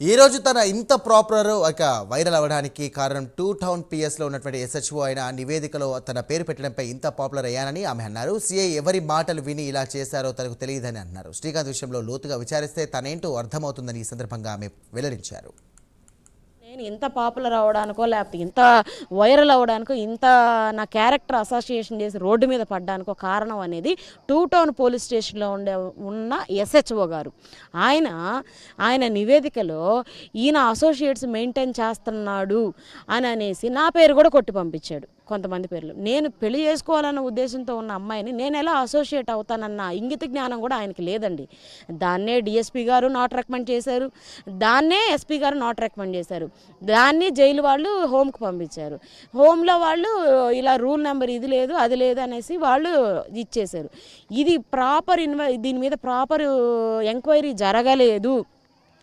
ఈ రోజు తన ఇంత ప్రాపర్ ఒక వైరల్ అవ్వడానికి కారణం టూ టౌన్ పిఎస్లో ఉన్నటువంటి ఎస్హెచ్ఓ అయిన నివేదికలో తన పేరు పెట్టడంపై ఇంత పాపులర్ అయ్యానని ఆమె అన్నారు. సీఐ ఎవరి మాటలు విని ఇలా చేశారో తనకు తెలియదని అన్నారు. శ్రీకాంత్ విషయంలో లోతుగా విచారిస్తే తనేంటో అర్థమవుతుందని ఈ సందర్భంగా ఆమె వెల్లడించారు. నేను ఇంత పాపులర్ అవ్వడానికో లేకపోతే ఇంత వైరల్ అవ్వడానికో ఇంత నా క్యారెక్టర్ అసోసియేషన్ చేసి రోడ్డు మీద పడ్డానికో కారణం అనేది టూ టౌన్ పోలీస్ స్టేషన్లో ఉండే ఉన్న ఎస్హెచ్ఓ గారు. ఆయన ఆయన నివేదికలో ఈయన అసోసియేట్స్ మెయింటైన్ చేస్తున్నాడు అని అనేసి నా పేరు కూడా కొట్టి పంపించాడు కొంతమంది పేర్లు. నేను పెళ్ళి చేసుకోవాలన్న ఉద్దేశంతో ఉన్న అమ్మాయిని నేను ఎలా అసోసియేట్ అవుతానన్న ఇంగిత జ్ఞానం కూడా ఆయనకి లేదండి. దాన్నే డిఎస్పీ గారు నాట్ రికమెండ్ చేశారు. దాన్నే ఎస్పీ గారు నాట్ రికమెండ్ చేశారు. దాన్ని జైలు వాళ్ళు హోమ్కి పంపించారు. హోమ్లో వాళ్ళు ఇలా రూల్ నెంబర్ ఇది లేదు అది లేదు అనేసి వాళ్ళు ఇచ్చేశారు. ఇది ప్రాపర్ ఇన్వై దీని మీద ప్రాపర్ ఎంక్వైరీ జరగలేదు.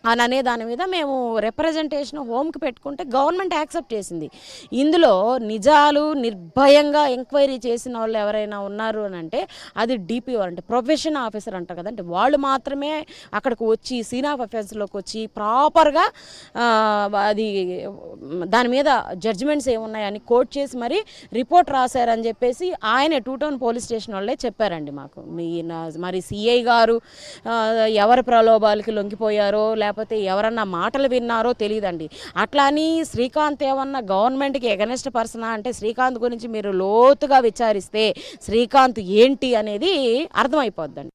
అని అనే దాని మీద మేము రిప్రజెంటేషన్ హోమ్కి పెట్టుకుంటే గవర్నమెంట్ యాక్సెప్ట్ చేసింది. ఇందులో నిజాలు నిర్భయంగా ఎంక్వైరీ చేసిన వాళ్ళు ఎవరైనా ఉన్నారు అని అంటే అది డిపిఓ అంటే ప్రొఫెషన్ ఆఫీసర్ అంటారు కదంటే వాళ్ళు మాత్రమే అక్కడికి వచ్చి సీన్ ఆఫ్ అఫెన్స్లోకి వచ్చి ప్రాపర్గా అది దాని మీద జడ్జిమెంట్స్ ఏమున్నాయని కోట్ చేసి మరి రిపోర్ట్ రాశారని చెప్పేసి ఆయన టూ టౌన్ పోలీస్ స్టేషన్ వాళ్ళే చెప్పారండి మాకు. మీ నా- మరి సిఐ గారు ఎవరి ప్రలోభాలకి లొంగిపోయారో లేకపోతే ఎవరన్నా మాటలు విన్నారో తెలియదండి. అట్లా అని శ్రీకాంత్ ఏమన్నా గవర్నమెంట్కి ఎగనెస్ట్ పర్సనా? అంటే శ్రీకాంత్ గురించి మీరు లోతుగా విచారిస్తే శ్రీకాంత్ ఏంటి అనేది అర్థమైపోద్దండి.